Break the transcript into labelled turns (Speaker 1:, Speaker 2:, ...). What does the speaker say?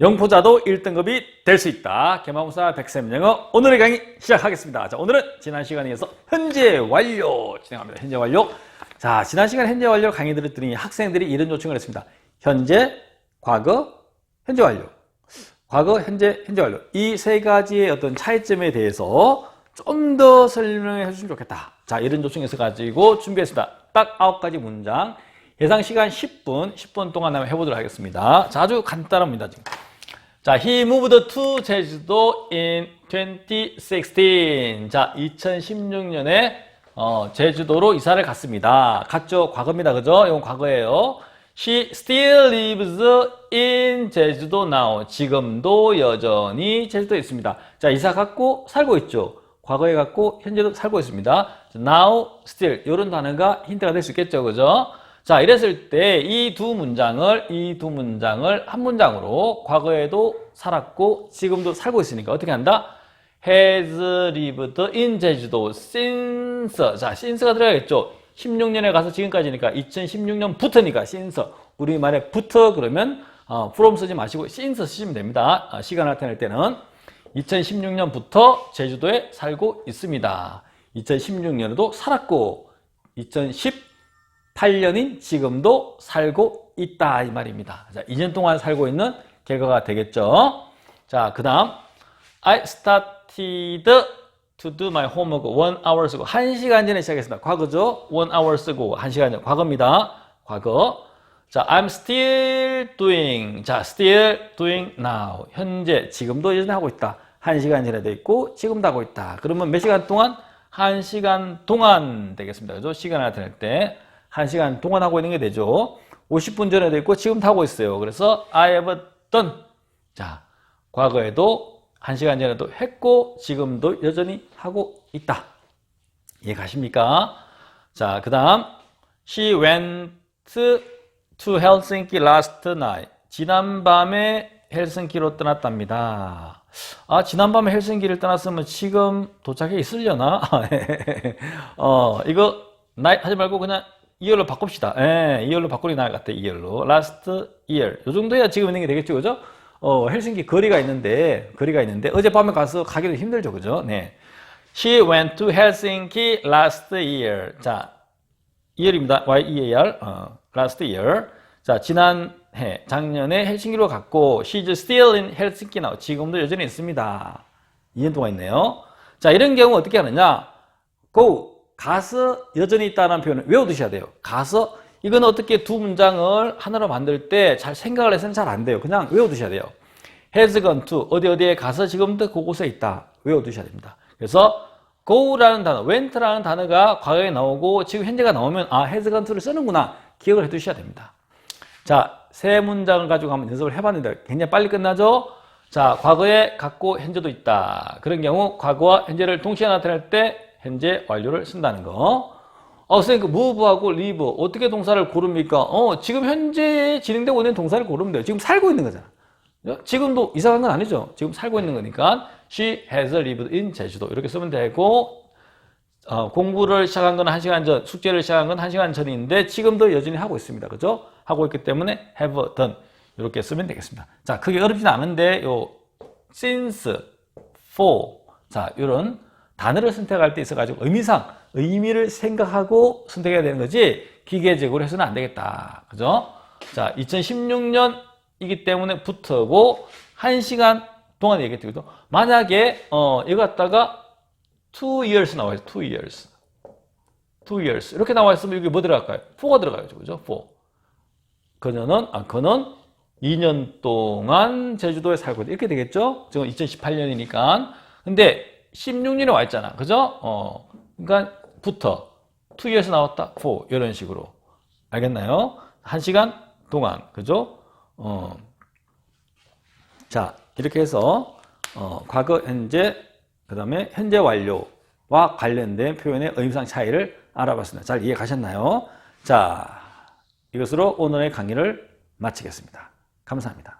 Speaker 1: 영포자도 1등급이 될 수 있다. 개마무사 백쌤 영어 오늘의 강의 시작하겠습니다. 자, 오늘은 지난 시간에 이어서 현재 완료 진행합니다. 현재 완료. 자, 지난 시간 현재 완료 강의 들었더니 학생들이 이런 요청을 했습니다. 현재, 과거, 현재 완료. 과거, 현재, 현재 완료. 이 세 가지의 어떤 차이점에 대해서 좀 더 설명해 주시면 좋겠다. 자, 이런 요청에서 가지고 준비했습니다. 딱 아홉 가지 문장. 예상 시간 10분, 10분 동안 한번 해보도록 하겠습니다. 자, 아주 간단합니다, 지금. 자, he moved to 제주도 in 2016. 자, 2016년에 어, 제주도로 이사를 갔습니다. 갔죠? 과거입니다. 그죠? 이건 과거예요. She still lives in 제주도 now. 지금도 여전히 제주도에 있습니다. 자, 이사 갔고 살고 있죠. 과거에 갔고 현재도 살고 있습니다. now, still 이런 단어가 힌트가 될 수 있겠죠. 그죠? 자, 이랬을 때 이 두 문장을 이 두 문장을 한 문장으로 과거에도 살았고 지금도 살고 있으니까 어떻게 한다? has lived in 제주도 since 자, since가 들어가겠죠. 16년에 가서 지금까지니까 2016년부터니까 since 우리말에 부터 그러면 어, from 쓰지 마시고 since 쓰시면 됩니다. 어, 시간 나타낼 때는 2016년부터 제주도에 살고 있습니다. 2016년에도 살았고 2018년인 지금도 살고 있다 이 말입니다. 자, 2년 동안 살고 있는 결과가 되겠죠. 자, 그다음 I started to do my homework one hour ago. 1시간 전에 시작했습니다. 과거죠. one hour ago. 1시간 전. 과거입니다. 과거. 자, I'm still doing. 자, still doing now. 현재, 지금도 여전히 하고 있다. 1시간 전에도 있고, 지금도 하고 있다. 그러면 몇 시간 동안? 1시간 동안 되겠습니다. 그죠? 시간 나타낼 때. 1시간 동안 하고 있는 게 되죠. 50분 전에도 있고, 지금도 하고 있어요. 그래서 I have done. 자, 과거에도 1시간 전에도 했고, 지금도 여전히 하고 있다. 이해 가십니까? 자, 그 다음. She went to Helsinki last night. 지난밤에 헬싱키로 떠났답니다. 아, 지난밤에 헬싱키를 떠났으면 지금 도착해 있으려나? 어, 이거, night 하지 말고 그냥 이열로 바꿉시다. 예, 이열로 바꾸니 나을 것 같아, 이열로. last year. 요 정도 해야 지금 있는 게 되겠죠, 그죠? 어, 헬싱키 거리가 있는데, 거리가 있는데, 어젯밤에 가서 가기도 힘들죠, 그죠? 네. She went to Helsinki last year. 자, year입니다. Y-E-A-R. 어, last year. 자, 지난해, 작년에 헬싱키로 갔고, she's still in Helsinki now. 지금도 여전히 있습니다. 2년 동안 있네요. 자, 이런 경우 어떻게 하느냐? go, 가서 여전히 있다는 표현을 외워두셔야 돼요. 가서, 이건 어떻게 두 문장을 하나로 만들 때 잘 생각을 해서는 잘 안 돼요. 그냥 외워두셔야 돼요. has gone to, 어디 어디에 가서 지금도 그곳에 있다. 외워두셔야 됩니다. 그래서, go라는 단어, went라는 단어가 과거에 나오고 지금 현재가 나오면 아, has gone to를 쓰는구나. 기억을 해 두셔야 됩니다. 자, 세 문장을 가지고 한번 연습을 해봤는데 굉장히 빨리 끝나죠? 자, 과거에 갖고 현재도 있다. 그런 경우 과거와 현재를 동시에 나타낼 때 현재 완료를 쓴다는 거. 어, 선생님, 그 move하고 live 어떻게 동사를 고릅니까? 어, 지금 현재 진행되고 있는 동사를 고르면 돼요. 지금 살고 있는 거잖아. 지금도 이사 간건 아니죠. 지금 살고 있는 거니까 she has lived in 제주도 이렇게 쓰면 되고 어, 공부를 시작한 건 1시간 전, 숙제를 시작한 건 1시간 전인데 지금도 여전히 하고 있습니다. 그죠? 하고 있기 때문에 have done 이렇게 쓰면 되겠습니다. 자, 크게 어렵진 않은데 요 since, for 자, 이런 단어를 선택할 때 있어 가지고 의미상 의미를 생각하고 선택해야 되는 거지 기계적으로 해서는 안 되겠다. 그죠? 자, 2016년이기 때문에 붙어고 1시간 동안 얘기했거든요. 만약에 어, 이거 갖다가 two years 나와 있어요. two years. two years. 이렇게 나와 있으면 여기 뭐 들어갈까요? for가 들어가야죠. 그죠? for. 그녀는, 아, 그는 2년 동안 제주도에 살고 있다. 이렇게 되겠죠? 지금 2018년이니까. 근데 16년에 와 있잖아. 그죠? 어, 그러니까 부터 two years 나왔다. for. 이런 식으로. 알겠나요? 한 시간 동안. 그죠? 어. 자, 이렇게 해서, 어, 과거, 현재, 그 다음에 현재 완료와 관련된 표현의 의미상 차이를 알아봤습니다. 잘 이해 가셨나요? 자, 이것으로 오늘의 강의를 마치겠습니다. 감사합니다.